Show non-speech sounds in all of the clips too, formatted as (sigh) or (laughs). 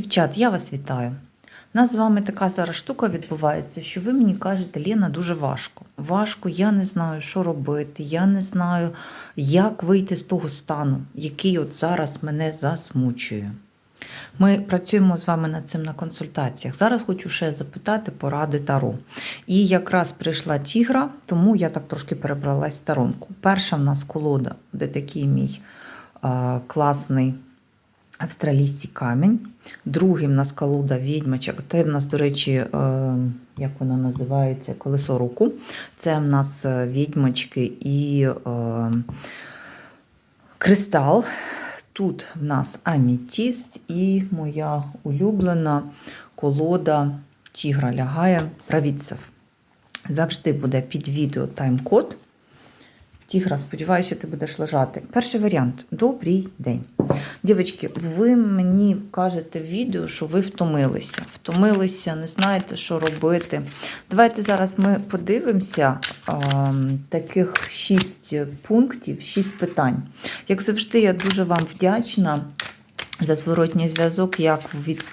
Дівчат, я вас вітаю. У нас з вами така зараз штука відбувається, що ви мені кажете, Лена, дуже важко. Важко, я не знаю, що робити, я не знаю, як вийти з того стану, який от зараз мене засмучує. Ми працюємо з вами над цим на консультаціях. Зараз хочу ще запитати поради Таро. І якраз прийшла тігра, тому я так трошки перебралась в сторонку. Перша в нас колода, де такий мій е, класний австралійський камінь. Другий в нас колода відьмачок. Це в нас, до речі, е, як вона називається, колесо руку. Це в нас е, відьмачки і е, кристал. Тут в нас амітіст і моя улюблена колода Тігра лягає правідцев. Завжди буде під відео тайм-код. Тігра, сподіваюся, ти будеш лежати. Перший варіант добрий день. Дівчатки, ви мені кажете в відео, що ви втомилися. Втомилися, не знаєте, що робити. Давайте зараз ми подивимося а, таких шість пунктів, шість питань. Як завжди, я дуже вам вдячна за зворотній зв'язок, як від.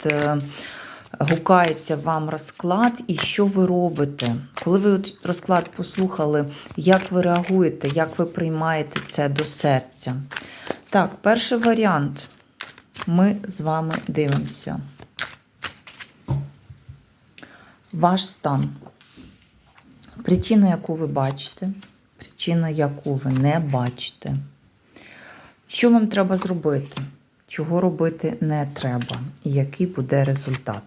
Гукається вам розклад і що ви робите. Коли ви розклад послухали, як ви реагуєте, як ви приймаєте це до серця. Так, перший варіант. Ми з вами дивимося. Ваш стан. Причина, яку ви бачите, причина, яку ви не бачите. Що вам треба зробити? Чого робити не треба, і який буде результат.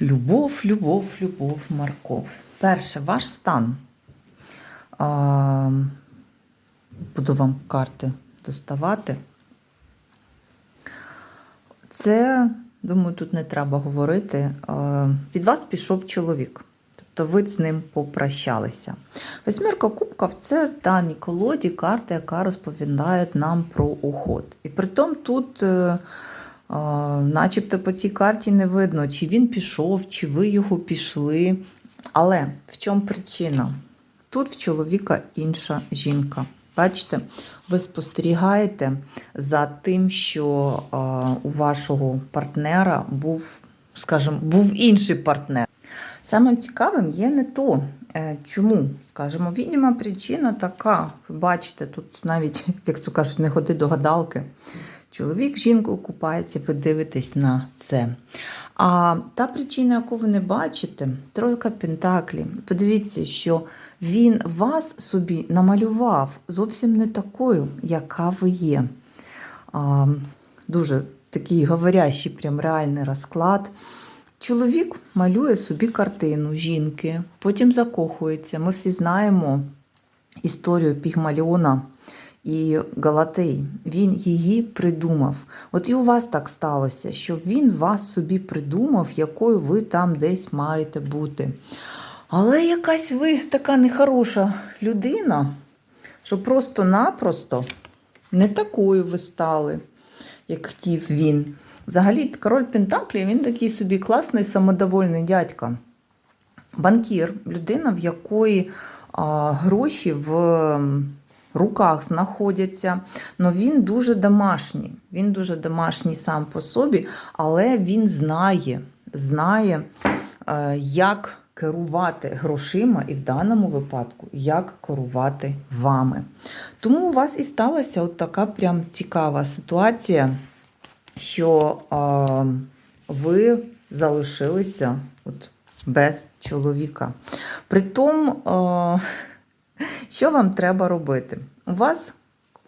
Любов, любов, любов, морков. Перше, ваш стан. Буду вам карти доставати. Це, думаю, тут не треба говорити. Від вас пішов чоловік. Тобто ви з ним попрощалися. Восьмірка кубків це в колоді карта, яка розповідає нам про уход. І притом тут. е, Начебто по цій карті не видно, чи він пішов, чи ви його пішли. Але в чому причина? Тут в чоловіка інша жінка. Бачите, ви спостерігаєте за тим, що а, у вашого партнера був, скажімо, був інший партнер. Самим цікавим є не то, е, чому, скажімо, відома причина така. Ви бачите, тут навіть, (laughs) як то кажуть, не ходи до гадалки. Чоловік з жінкою купається, ви дивитесь на це. А та причина, яку ви не бачите, тройка Пентаклі. Подивіться, що він вас собі намалював зовсім не такою, яка ви є. А, дуже такий говорящий, прям реальний розклад. Чоловік малює собі картину жінки, потім закохується. Ми всі знаємо історію Пігмаліона і Галатей. Він її придумав. От і у вас так сталося, що він вас собі придумав, якою ви там десь маєте бути. Але якась ви така нехороша людина, що просто-напросто не такою ви стали, як хотів він. Взагалі, король Пентаклі, він такий собі класний, самодовольний дядька. Банкір, людина, в якої а, гроші в руках знаходяться. але він дуже домашній. Він дуже домашній сам по собі, але він знає, знає, е, як керувати грошима і в даному випадку, як керувати вами. Тому у вас і сталася от така прям цікава ситуація, що е, ви залишилися от без чоловіка. Притом, е, що вам треба робити? У вас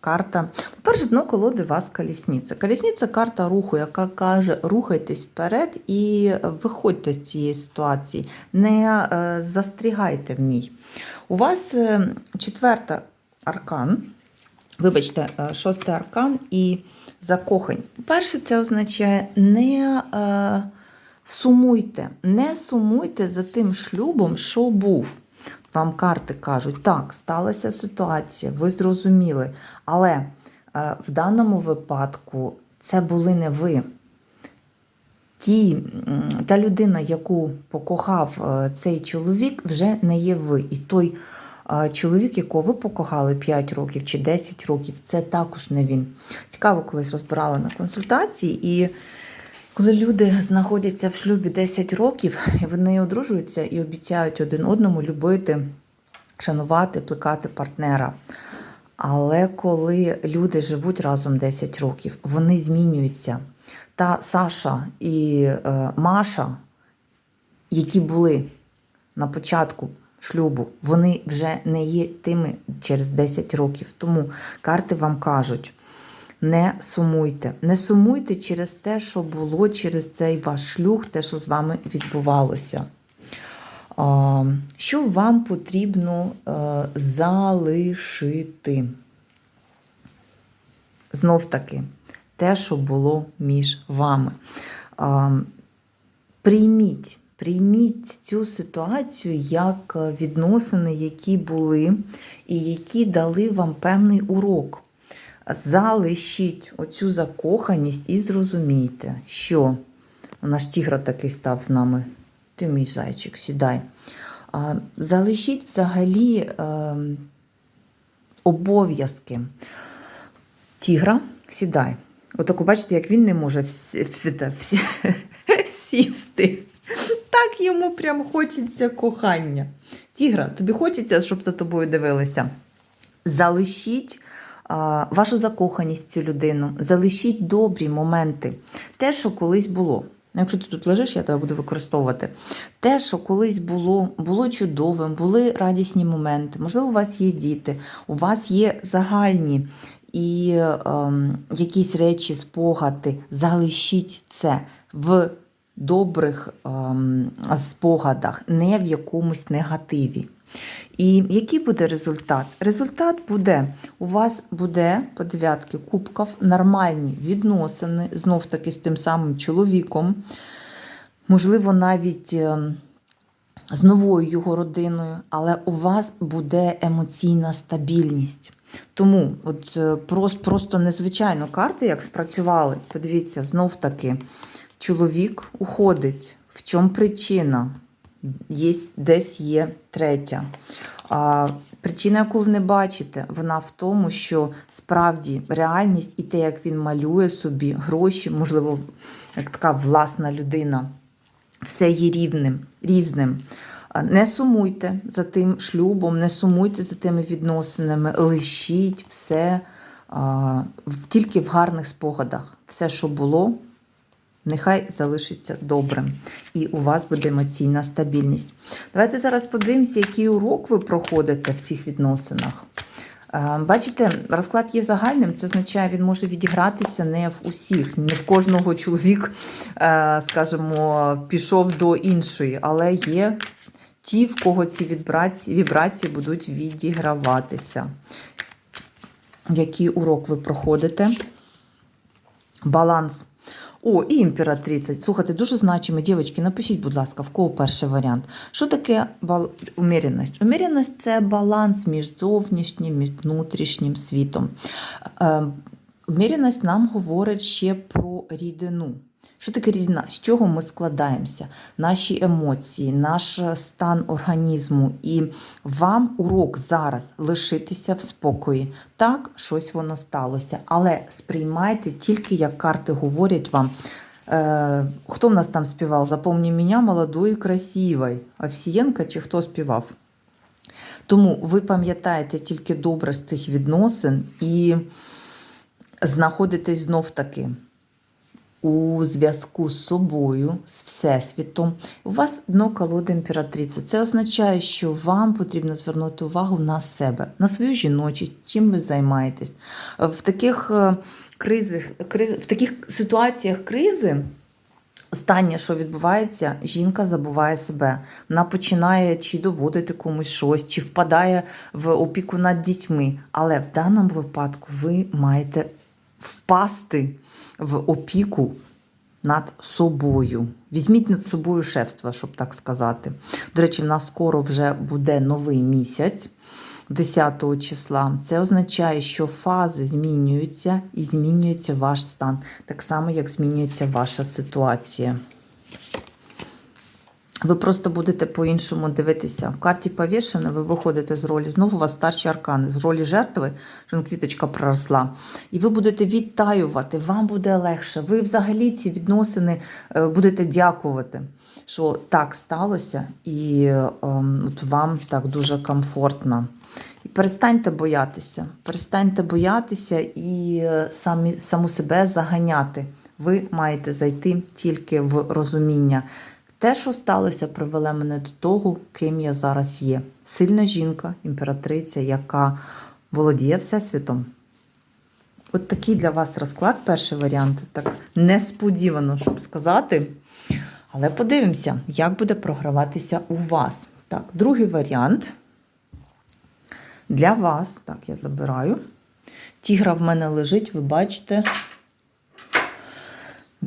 карта. По-перше, дно колоди вас колісниця. Колісниця карта руху, яка каже, рухайтесь вперед і виходьте з цієї ситуації. Не е, застрігайте в ній. У вас е, четверта аркан, вибачте, е, шостий аркан і закохань. Перше, це означає не сумуйте, не сумуйте за тим шлюбом, що був. Вам карти кажуть, так, сталася ситуація, ви зрозуміли. Але е, в даному випадку це були не ви. ті, та людина, яку покохав е, цей чоловік, вже не є ви. І той е, чоловік, якого ви покохали 5 років чи 10 років, це також не він. Цікаво, колись розбирала на консультації, і коли люди знаходяться в шлюбі 10 років, вони одружуються і обіцяють один одному любити, шанувати, плекати партнера. Але коли люди живуть разом 10 років, вони змінюються. Та Саша і е, Маша, які були на початку шлюбу, вони вже не є тими через 10 років. Тому карти вам кажуть: не сумуйте. Не сумуйте через те, що було, через цей ваш шлюб, те, що з вами відбувалося. Що вам потрібно е, залишити? Знов таки, те, що було між вами. Прийміть, прийміть цю ситуацію як відносини, які були, і які дали вам певний урок. Залишіть оцю закоханість і зрозумійте, що наш тігра такий став з нами. Ти мій зайчик, сідай. Залишіть взагалі е, обов'язки. Тігра, сідай. Отаку, бачите, як він не може (laughs) сісти. Так йому прям хочеться кохання. Тігра, тобі хочеться, щоб за тобою дивилися. Залишіть вашу закоханість в цю людину, залишіть добрі моменти. Те, що колись було. Ну, Якщо ти тут лежиш, я тебе буду використовувати. Те, що колись було, було чудовим, були радісні моменти. Можливо, у вас є діти, у вас є загальні і ем, якісь речі, спогади. Залишіть це в добрих ем, спогадах, не в якомусь негативі. І який буде результат? Результат буде, у вас буде по дев'ятки кубків нормальні відносини, знов таки з тим самим чоловіком, можливо, навіть ем, з новою його родиною, але у вас буде емоційна стабільність. Тому от е, просто, просто незвичайно карти, як спрацювали. Подивіться, знов таки, чоловік уходить. В чому причина? Є, десь є третя. А, Причина, яку ви не бачите, вона в тому, що справді реальність і те, як він малює собі гроші, можливо, як така власна людина, все є рівним, різним. Не сумуйте за тим шлюбом, не сумуйте за тими відносинами, лишіть все тільки в гарних спогадах. Все, що було, нехай залишиться добрим. І у вас буде емоційна стабільність. Давайте зараз подивимося, який урок ви проходите в цих відносинах. Е, Бачите, розклад є загальним, це означає, він може відігратися не в усіх. Не в кожного чоловік, е, скажімо, пішов до іншої, але є ті, в кого ці вібрації, вібрації будуть відіграватися. Який урок ви проходите? Баланс. О, і імператриця. Слухайте, дуже значимо. Дівчатки, напишіть, будь ласка, в кого перший варіант. Що таке бал... уміряність? Уміряність – це баланс між зовнішнім, між внутрішнім світом. Е, Уміряність нам говорить ще про рідину. Що таке рідина? З чого ми складаємося? Наші емоції, наш стан організму. І вам урок зараз лишитися в спокої. Так, щось воно сталося. Але сприймайте тільки, як карти говорять вам. Е, хто в нас там співав? Запомні мене молодою і красивою. Овсієнка чи хто співав? Тому ви пам'ятаєте тільки добре з цих відносин і знаходитесь знов таки у зв'язку з собою, з Всесвітом. У вас дно колода імператриця. Це означає, що вам потрібно звернути увагу на себе, на свою жіночість, чим ви займаєтесь. В таких е, кризах, криз, в таких ситуаціях кризи. Останнє, що відбувається, жінка забуває себе. Вона починає чи доводити комусь щось, чи впадає в опіку над дітьми. Але в даному випадку ви маєте впасти в опіку над собою. Візьміть над собою шефство, щоб так сказати. До речі, в нас скоро вже буде новий місяць. 10 числа, це означає, що фази змінюються і змінюється ваш стан, так само, як змінюється ваша ситуація. Ви просто будете по-іншому дивитися. В карті повішene, ви виходите з ролі. Знову у вас старші аркани, з ролі жертви, що квіточка проросла. І ви будете відтаювати, вам буде легше. Ви взагалі ці відносини е, будете дякувати, що так сталося, і ем, от вам так дуже комфортно. І перестаньте боятися, перестаньте боятися і е, самі, саму себе заганяти. Ви маєте зайти тільки в розуміння. Те, що сталося, привело мене до того, ким я зараз є. Сильна жінка, імператриця, яка володіє Всесвітом. От такий для вас розклад, перший варіант, так несподівано, щоб сказати. Але подивимося, як буде програватися у вас. Так, другий варіант. Для вас, так, я забираю. Тігра в мене лежить, ви бачите,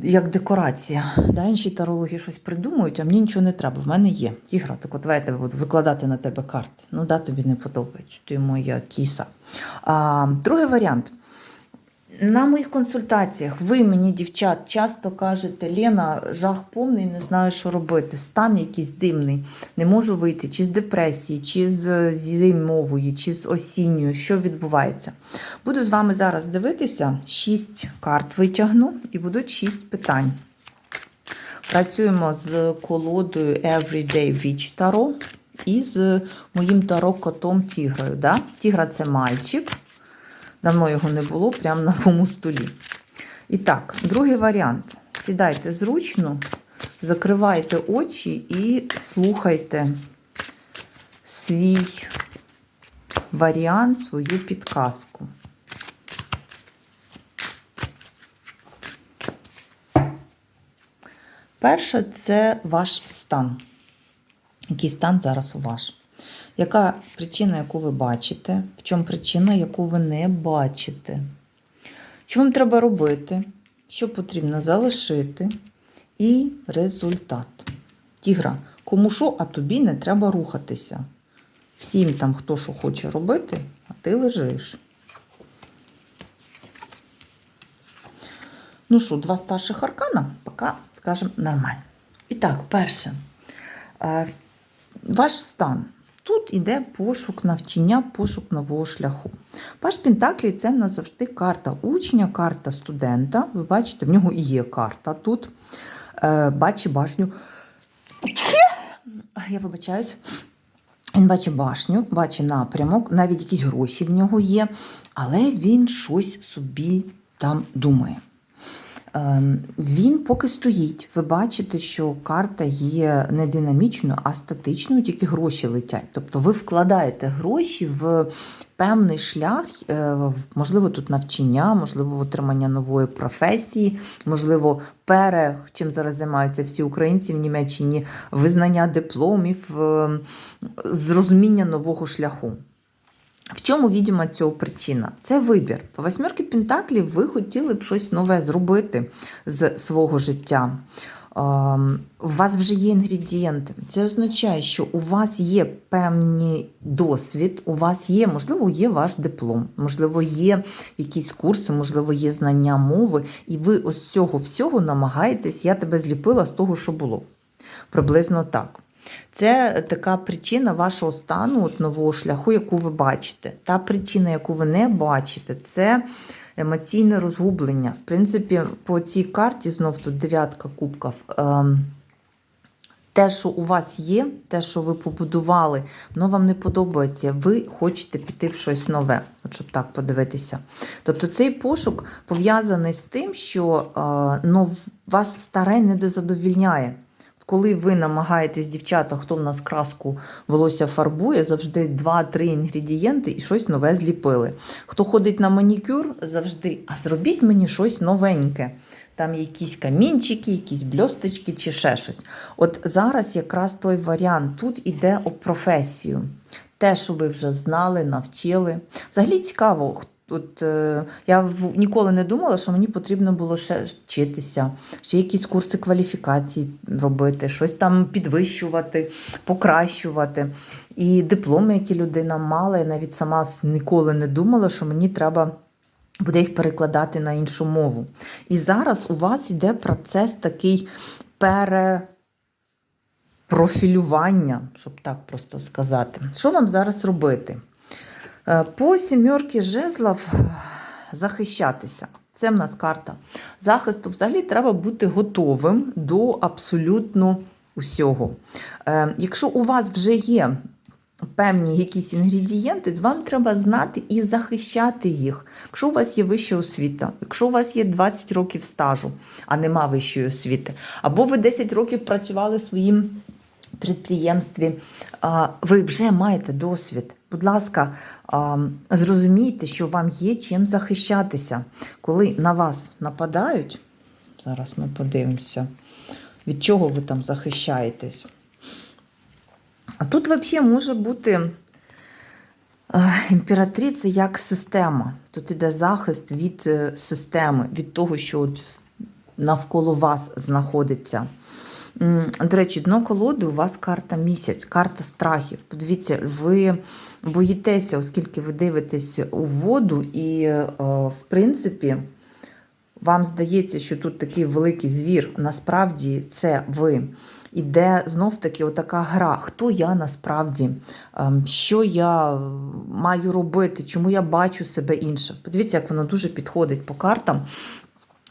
як декорація. Да, інші тарологи щось придумують, а мені нічого не треба. В мене є. Тігра, так от давайте викладати на тебе карти. Ну, да, тобі не подобається, ти моя кіса. А, другий варіант. На моїх консультаціях ви мені, дівчат, часто кажете, Лена, жах повний, не знаю, що робити. Стан якийсь димний, не можу вийти, чи з депресії, чи з зимової, чи з осінньої. Що відбувається? Буду з вами зараз дивитися, шість карт витягну і будуть шість питань. Працюємо з колодою Everyday Witch Tarot і з моїм таро-котом Тігрою. Да? Тігра це мальчик. Давно його не було, прямо на моєму столі. І так, другий варіант. Сідайте зручно, закривайте очі і слухайте свій варіант, свою підказку. Перше це ваш стан. Який стан зараз у вас? Яка причина, яку ви бачите? В чому причина, яку ви не бачите? Що вам треба робити? Що потрібно залишити? І результат. Тігра, кому що, а тобі не треба рухатися. Всім там, хто що хоче робити, а ти лежиш. Ну що, два старших аркана, поки, скажемо, нормально. І так, перше, Е, ваш стан. Тут іде пошук навчання, пошук нового шляху. Паш Пентаклі це в нас завжди карта учня, карта студента. Ви бачите, в нього і є карта тут. Е, Бачить башню. Я вибачаюсь. Він бачить башню, бачить напрямок, навіть якісь гроші в нього є, але він щось собі там думає. Ем, Він поки стоїть. Ви бачите, що карта є не динамічною, а статичною, тільки гроші летять. Тобто ви вкладаєте гроші в певний шлях, е, можливо, тут навчання, можливо, отримання нової професії, можливо, пере, чим зараз займаються всі українці в Німеччині, визнання дипломів, е, зрозуміння нового шляху. В чому відома цього причина? Це вибір. По восьмерки Пентаклів ви хотіли б щось нове зробити з свого життя. Ем, У вас вже є інгредієнти. Це означає, що у вас є певний досвід, у вас є, можливо, є ваш диплом, можливо, є якісь курси, можливо, є знання мови, і ви ось цього всього намагаєтесь, я тебе зліпила з того, що було. Приблизно так. Це така причина вашого стану, от нового шляху, яку ви бачите. Та причина, яку ви не бачите, це емоційне розгублення. В принципі, по цій карті знов тут дев'ятка кубків. Ем, те, що у вас є, те, що ви побудували, воно вам не подобається. Ви хочете піти в щось нове, от щоб так подивитися. Тобто цей пошук пов'язаний з тим, що ну, вас старе не задовільняє. Коли ви намагаєтесь, дівчата, хто в нас краску волосся фарбує, завжди 2-3 інгредієнти і щось нове зліпили. Хто ходить на манікюр, завжди, а зробіть мені щось новеньке. Там якісь камінчики, якісь бльосточки чи ще щось. От зараз якраз той варіант. Тут іде о професію. Те, що ви вже знали, навчили. Взагалі цікаво, От е, я ніколи не думала, що мені потрібно було ще вчитися, ще якісь курси кваліфікації робити, щось там підвищувати, покращувати. І дипломи, які людина мала, я навіть сама ніколи не думала, що мені треба буде їх перекладати на іншу мову. І зараз у вас йде процес такий пере профілювання, щоб так просто сказати. Що вам зараз робити? Е, По сімерки жезлов е, захищатися. Це в нас карта захисту. Взагалі треба бути готовим до абсолютно усього. Е, Якщо у вас вже є певні якісь інгредієнти, вам треба знати і захищати їх. Якщо у вас є вища освіта, якщо у вас є 20 років стажу, а нема вищої освіти, або ви 10 років працювали своїм підприємстві, ви вже маєте досвід. Будь ласка, зрозумійте, що вам є чим захищатися. Коли на вас нападають, зараз ми подивимося, від чого ви там захищаєтесь. А тут взагалі може бути імператриця як система. Тут іде захист від е, системи, від того, що навколо вас знаходиться. До речі, дно колоди у вас карта місяць, карта страхів. Подивіться, ви боїтеся, оскільки ви дивитесь у воду, і, е, в принципі, вам здається, що тут такий великий звір. Насправді це ви. Іде знов-таки отака гра. Хто я насправді? Ем, Що я маю робити? Чому я бачу себе іншим? Подивіться, як воно дуже підходить по картам.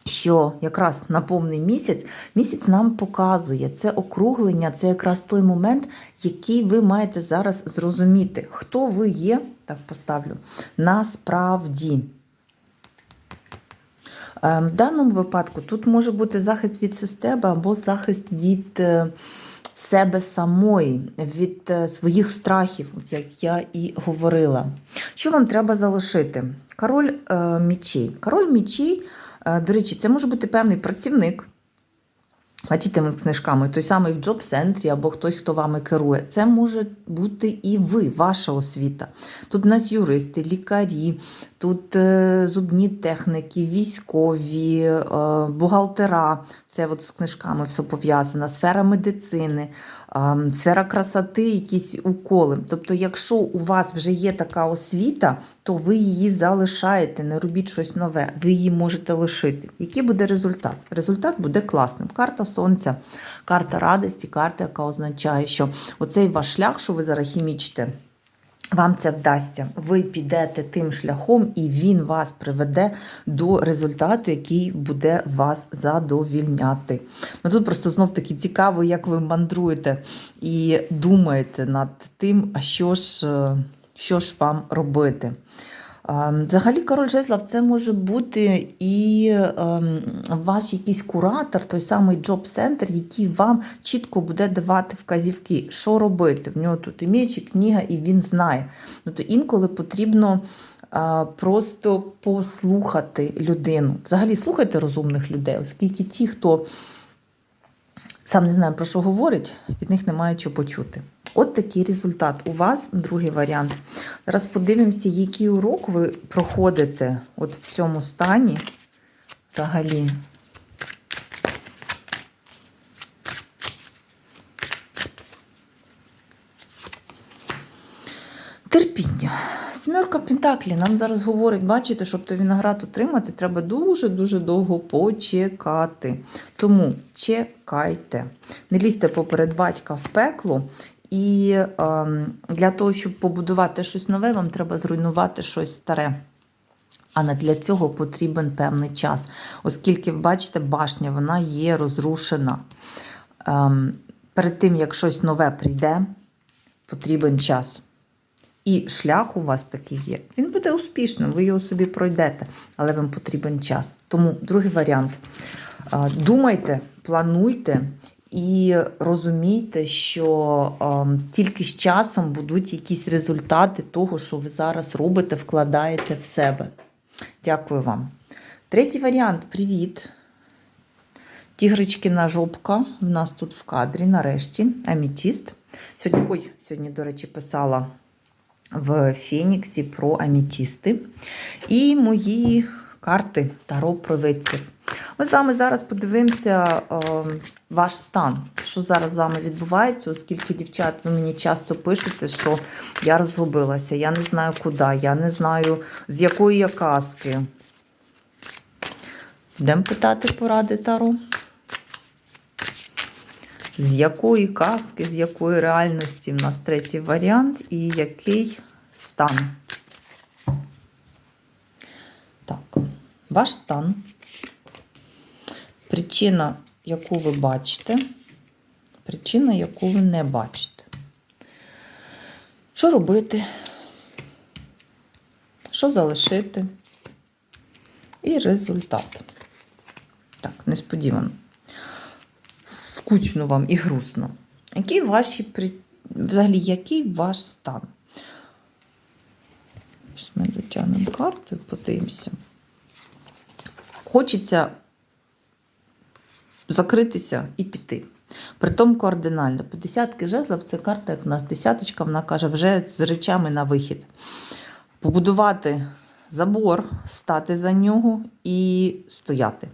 Що якраз на повний місяць місяць нам показує це округлення, це якраз той момент, який ви маєте зараз зрозуміти, хто ви є, так поставлю, насправді. Е, В даному випадку тут може бути захист від системи або захист від е, себе самої, від е, своїх страхів, як я і говорила. Що вам треба залишити? Король е, мічей. Король мічей, до речі, це може бути певний працівник. Бачите, книжками, той самий в джоб-центрі або хтось, хто вами керує. Це може бути і ви, ваша освіта. Тут у нас юристи, лікарі, тут е, зубні техніки, військові, е, бухгалтера. Це от з книжками все пов'язано, сфера медицини, е, сфера красоти, якісь уколи. Тобто, якщо у вас вже є така освіта, то ви її залишаєте, не робіть щось нове, ви її можете лишити. Який буде результат? Результат буде класним. Карта сонця, карта радості, карта, яка означає, що оцей ваш шлях, що ви зараз хімічите, вам це вдасться. Ви підете тим шляхом, і він вас приведе до результату, який буде вас задовільняти. Ну тут просто знов таки цікаво, як ви мандруєте і думаєте над тим, а що ж, е, що ж вам робити. А, Взагалі, король жезлов це може бути і ем, ваш якийсь куратор, той самий джоб-центр, який вам чітко буде давати вказівки, що робити. В нього тут і меч, і книга, і він знає. Ну, то інколи потрібно просто послухати людину. Взагалі, слухайте розумних людей, оскільки ті, хто сам не знає, про що говорить, від них немає чого почути. От такий результат. У вас другий варіант. Зараз подивимося, який урок ви проходите от в цьому стані взагалі. Терпіння. Сімерка Пентаклі нам зараз говорить, бачите, щоб той виноград отримати, треба дуже-дуже довго почекати. Тому чекайте. Не лізьте поперед батька в пекло. І ем, для того, щоб побудувати щось нове, вам треба зруйнувати щось старе. А не для цього потрібен певний час. Оскільки, бачите, башня вона є розрушена. Ем, перед тим, як щось нове прийде, потрібен час. І шлях у вас такий є. Він буде успішним, ви його собі пройдете, але вам потрібен час. Тому другий варіант. А, Думайте, плануйте і розумійте, що а, тільки з часом будуть якісь результати того, що ви зараз робите, вкладаєте в себе. Дякую вам. Третій варіант привіт. Тігричкина жопка в нас тут в кадрі, нарешті, амітіст. Сьогодні, ой, сьогодні, до речі, писала в Феніксі про амітісти. І мої карти Таро провидців. Ми з вами зараз подивимося е, ваш стан, що зараз з вами відбувається, оскільки, дівчат, ви мені часто пишете, що я розгубилася, я не знаю куди, я не знаю, з якої я казки. Йдемо питати поради Таро. З якої казки, з якої реальності в нас третій варіант і який стан? Так, ваш стан. Причина, яку ви бачите, причина, яку ви не бачите. Що робити? Що залишити? І результат. Так, несподівано. Скучно вам і грустно. Які ваші взагалі, який ваш стан? Ми дотягнемо карту і подивимося. Хочеться закритися і піти. Притом кардинально. По десятки жезлів це карта, як в нас десяточка, вона каже, вже з речами на вихід. Побудувати забор, стати за нього і стояти.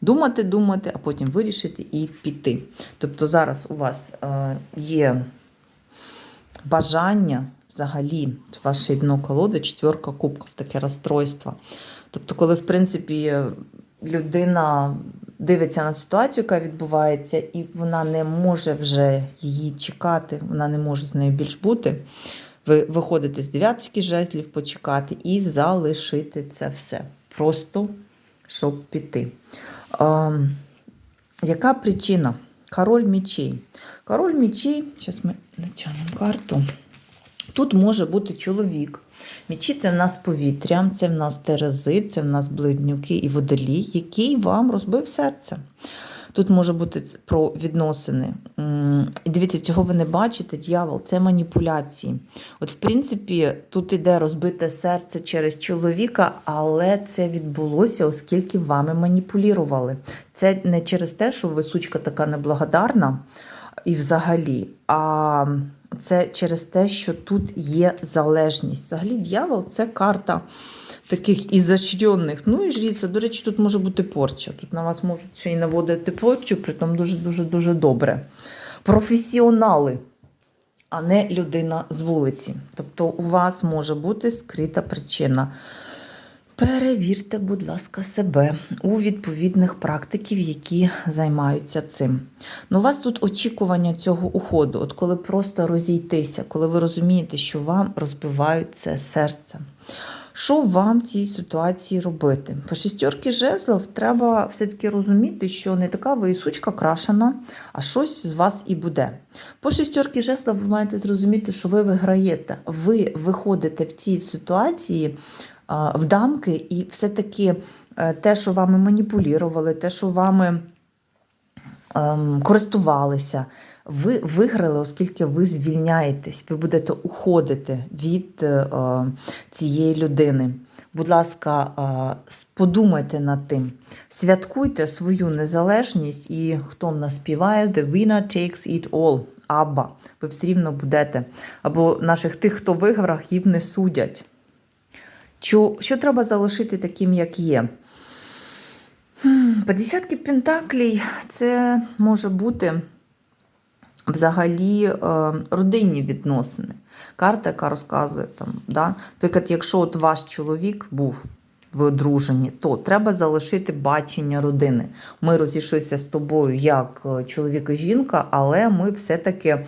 Думати, думати, а потім вирішити і піти. Тобто зараз у вас е, є бажання взагалі, ваше дно колоди, четверка кубків, таке розстройство. Тобто, коли, в принципі, людина дивиться на ситуацію, яка відбувається, і вона не може вже її чекати, вона не може з нею більш бути. Ви виходите з дев'яточки жезлів, почекати і залишити це все. Просто щоб піти. А, яка причина? Король мечей. Король мечей, зараз ми натягнемо карту. Тут може бути чоловік. Мічі це в нас повітря, це в нас терези, це в нас близнюки і водолій, який вам розбив серце. Тут може бути про відносини. І дивіться, цього ви не бачите, дьявол, це маніпуляції. От, в принципі, тут іде розбите серце через чоловіка, але це відбулося, оскільки вами маніпулювали. Це не через те, що ви сучка така неблагодарна і взагалі, а це через те, що тут є залежність. Взагалі, дьявол це карта таких ізощренних. Ну і жріця, до речі, тут може бути порча. Тут на вас можуть ще й наводити порчу, притом дуже-дуже дуже добре. Професіонали, а не людина з вулиці. Тобто у вас може бути скрита причина. Перевірте, будь ласка, себе у відповідних практиків, які займаються цим. Ну, у вас тут очікування цього уходу, от коли просто розійтися, коли ви розумієте, що вам розбивають це серце. Що вам в цій ситуації робити? По шістьорки жезлов треба все-таки розуміти, що не така ви і сучка крашена, а щось з вас і буде. По шістьорки жезлов ви маєте зрозуміти, що ви виграєте. Ви виходите в цій ситуації в дамки, і все-таки е, те, що вами маніпулювали, те, що вами ем, користувалися, ви виграли, оскільки ви звільняєтесь, ви будете уходити від е, е, цієї людини. Будь ласка, е, подумайте над тим. Святкуйте свою незалежність, і хто в нас співає, The winner takes it all. Абба, ви все рівно будете. Або наших тих, хто виграв, їх не судять. Що, що треба залишити таким, як є? По десятки пентаклей це може бути взагалі е, родинні відносини. Карта, яка розказує там, да? наприклад, якщо от ваш чоловік був ви одружені, то треба залишити бачення родини. Ми розійшлися з тобою як е, чоловік і жінка, але ми все-таки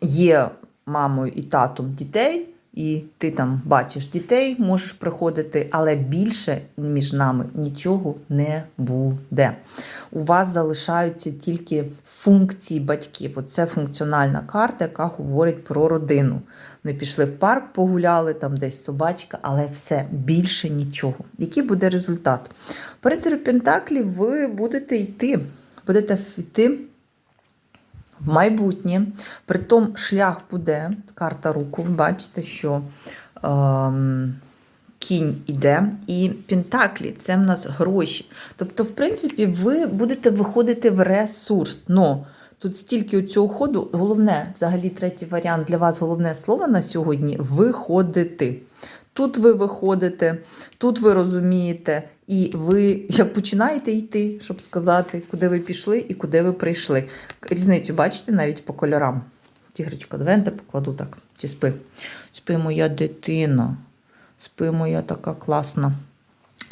є мамою і татом дітей. І ти там бачиш дітей, можеш приходити, але більше між нами нічого не буде. У вас залишаються тільки функції батьків. Оце функціональна карта, яка говорить про родину. Вони пішли в парк, погуляли, там десь собачка, але все, більше нічого. Який буде результат? При царю Пентаклів ви будете йти, будете йти в майбутнє. Притом шлях буде, карта руку, бачите, що ем, кінь іде, і пентаклі це в нас гроші. Тобто, в принципі, ви будете виходити в ресурс. Но тут стільки цього ходу, головне, взагалі, третій варіант для вас, головне слово на сьогодні виходити. Тут ви виходите, тут ви розумієте, і ви як починаєте йти, щоб сказати, куди ви пішли і куди ви прийшли. Різницю бачите навіть по кольорам. Тігречка, давай покладу так. Чи спи? Спи моя дитина. Спи моя така класна.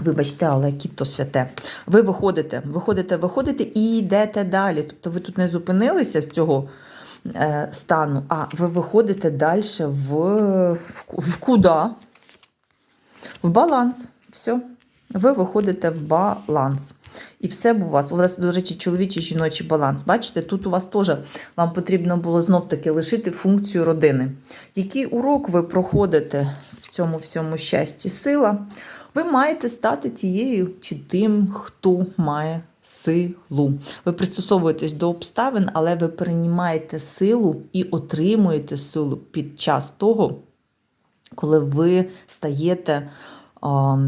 Вибачте, але кіт то святе. Ви виходите, виходите, виходите і йдете далі. Тобто ви тут не зупинилися з цього е, стану, а ви виходите далі в, в, в куди? В баланс. Все. Ви виходите в баланс. І все у вас. У вас, до речі, чоловічий жіночий баланс. Бачите, тут у вас теж вам потрібно було знов-таки лишити функцію родини. Який урок ви проходите в цьому всьому щасті? Сила. Ви маєте стати тією чи тим, хто має силу. Ви пристосовуєтесь до обставин, але ви переймаєте силу і отримуєте силу під час того, коли ви стаєте а,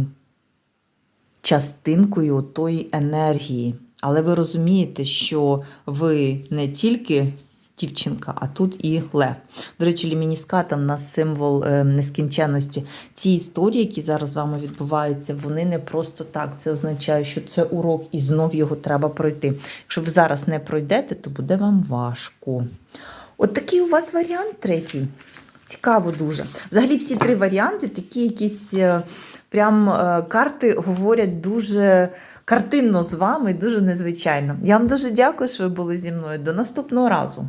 частинкою тої енергії. Але ви розумієте, що ви не тільки дівчинка, а тут і лев. До речі, лімініската в нас символ е, нескінченності. Ці історії, які зараз з вами відбуваються, вони не просто так. Це означає, що це урок, і знов його треба пройти. Якщо ви зараз не пройдете, то буде вам важко. От такий у вас варіант третій. Цікаво дуже. Взагалі, всі три варіанти такі якісь е, прям е, карти говорять дуже картинно з вами, дуже незвичайно. Я вам дуже дякую, що ви були зі мною. До наступного разу.